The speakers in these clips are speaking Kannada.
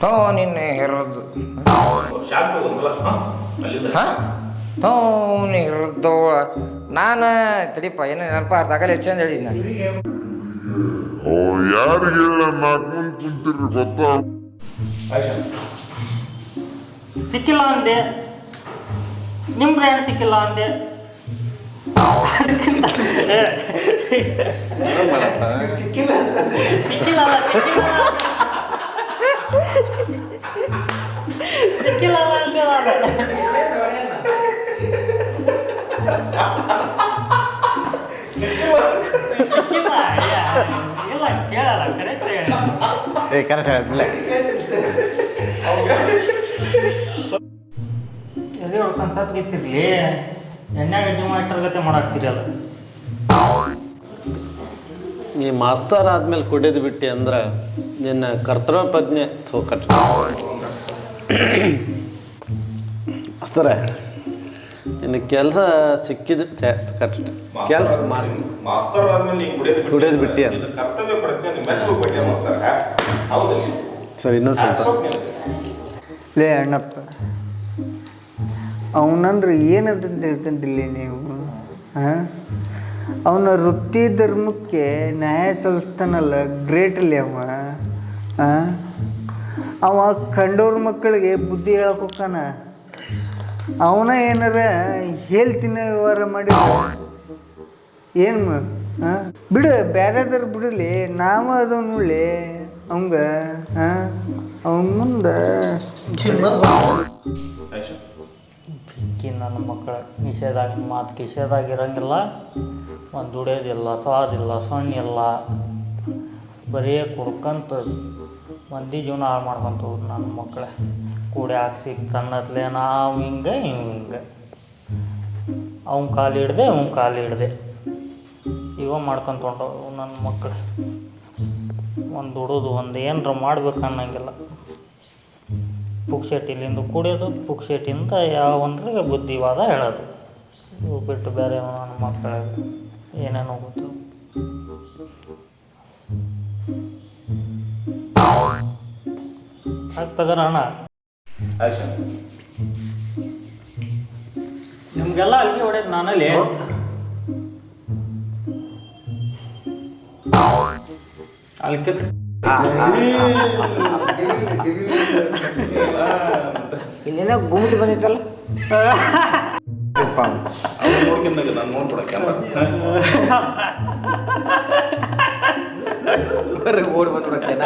ಥೋ ನಿನ್ನೆ ಹೆರದು ತೋ ಹೆರದು ನಾನು ತಡಿಪ ಏನೋ ನೆನಪ ಅರ್ಧ ಆಗಲ್ಲ ಎಷ್ಟು ಚಂದ ಹೇಳಿದ್ನ. ಓ ಯಾರಿಗೆಲ್ಲ ನಾಲ್ಕು ಮಂದಿ ಕುಂತಿರ್ರಿ ಗೊತ್ತಾ? ಸಿಕ್ಕಿಲ್ಲ ಅಂದೆ. ನಿಮ್ಮ ಬ್ರ್ಯಾಂಡ್ ಸಿಕ್ಕಿಲ್ಲ ಅಂದೆ. ಅಂದೆ ನಾನು. ಸಿಕ್ಕಿಲ್ಲ ಅಯ್ಯ, ಇಲ್ಲ ಕೇಳಲ್ಲ ಕರೆಕ್ಟ್ ಹೇಳಿ ಕರೆಕ್ಟ್ ಎದೆ ಹೊಡ್ಕೊಂಡು ಸತ್ಗಿತ್ತಿರ್ಲಿ ಎಣ್ಣೆಗೆ ಜೀವ ಇಟ್ಟರ್ಗತೆ ಮಾಡಾಕ್ತಿರಿ ಅಲ್ಲ ಈ ಮಾಸ್ತರ್ ಆದ್ಮೇಲೆ ಕುಡಿದು ಬಿಟ್ಟಿ ಅಂದ್ರೆ ನಿನ್ನ ಕರ್ತವ್ಯ ಪ್ರಜ್ಞೆ ಥೋ ಕಟ್ ಮಾಸ್ತರೇ ನಿನ್ನ ಕೆಲಸ ಸಿಕ್ಕಿದ ಕಟ್ಟ ಕೆಲಸ ಮಾಸ್ತ್ ಮಾಸ್ತರ್ ಆದ್ಮೇಲೆ ಕುಡಿಯೋದು ಬಿಟ್ಟು ಬಿಟ್ಟಿ ಅಂತ. ಸರಿ ಇನ್ನೊಂದು ಸ್ವಲ್ಪ. ಲೇ ಅಣ್ಣಪ್ಪ ಅವನಂದ್ರೆ ಏನಂತ ತಿಳ್ಕೊಂತಿಲ್ಲ ನೀವು ಹಾಂ? ಅವನ ವೃತ್ತಿ ಧರ್ಮಕ್ಕೆ ನ್ಯಾಯ ಸಲ್ಲಿಸ್ತಾನಲ್ಲ ಗ್ರೇಟ್ ಅಲ್ಲಿ ಅವ ಅವ ಕಂಡವ್ರ ಮಕ್ಕಳಿಗೆ ಬುದ್ಧಿ ಹೋಗ್ತಾನ. ಅವನ ಏನಾರ ಹೇಳ್ತಿನ ವ್ಯವಹಾರ ಮಾಡಿ. ಏನು ಬಿಡು ಬೇರೆದಾರ ಬಿಡಲಿ, ನಾವು ಅದು ನೋಡ್ಲಿ ಅವಂಗ ಅವನ ಮುಂದೆ. ಬೆಂಕಿ ನನ್ನ ಮಕ್ಕಳ ಕಿಶೆದಾಗ ಮಾತು ಕಿಶೆದಾಗ ಇರಂಗಿಲ್ಲ ಒಂದು ದುಡಿಯೋದಿಲ್ಲ, ಸ್ವಾದಿಲ್ಲ, ಸೊಣ್ಣಿಲ್ಲ. ಬರೀ ಕುಡ್ಕಂತ ಮಂದಿ ಜೀವನ ಹಾಳು ಮಾಡ್ಕೊಂತ ಹೋದ್ರು ನನ್ನ ಮಕ್ಕಳೇ. ಕೂಡಿ ಹಾಕ್ಸಿ ತನ್ನತ್ಲೆ ನಾವು ಹಿಂಗೆ ಹಿಂಗೆ ಅವ್ನ ಕಾಲು ಹಿಡ್ದೆ ಅವ್ನ ಕಾಲು ಹಿಡ್ದೆ. ಇವ ಮಾಡ್ಕೊಂತ ನನ್ನ ಮಕ್ಕಳು. ಒಂದು ದುಡೋದು, ಒಂದು ಏನರ ಮಾಡ್ಬೇಕು ಅನ್ನಂಗಿಲ್ಲ ಪುಕ್ಷೆಟ್ಟಿಲಿಂದ ಕುಡಿಯೋದು ಯಾವ ಯಾವಂದ್ರೆ ಬುದ್ಧಿವಾದ ಹೇಳೋದು. ಇವು ಬಿಟ್ಟು ಬೇರೆ ಮಕ್ಕಳಿಗೆ ಏನೇನೋ ಗೊತ್ತು. ತಗೋಣ ಆಯ್ಷಾ ನಿಮ್ಗೆಲ್ಲ ಅಲ್ಲಿಗೆ ಹೊಡೆಯೋದು ನಾನಲ್ಲಿ? ಅಲ್ಲಿ ಕೆಸ ಇಲ್ಲೇನೋ ಗುಮ್ಟಿ ಬಂದಿತ್ತಲ್ಲ? ಓಡಿ ಬಂದ್ಬಿಡತ್ತೇನ?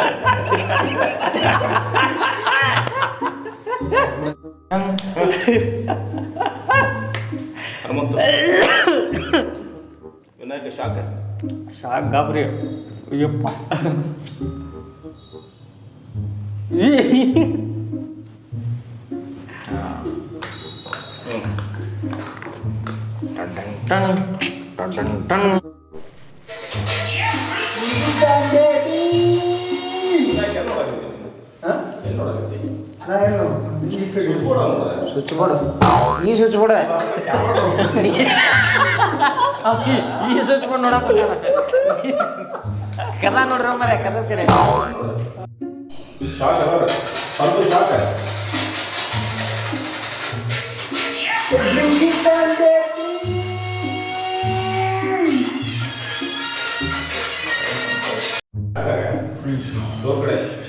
ಹನುಮಂತ ವಿನಾಯಕ ಶಾಕ ಶಾಕ್ ಗಾಬರಿ. ಅಯ್ಯಪ್ಪ. ಈ ಸ್ವಿಚ್ ಬೋರ್ಡ್ ಈ ಸ್ವಿಚ್ ಬೋರ್ಡ್ ನೋಡಕ್ ಕದ ನೋಡ್ರಿ ಮರ ಕದ ಕಡೆ. ಶಾಕ್ ಅದಾರ ಸ್ವಲ್ಪ ಶಾಕ್ ಡೋರ್ ಕಡೆ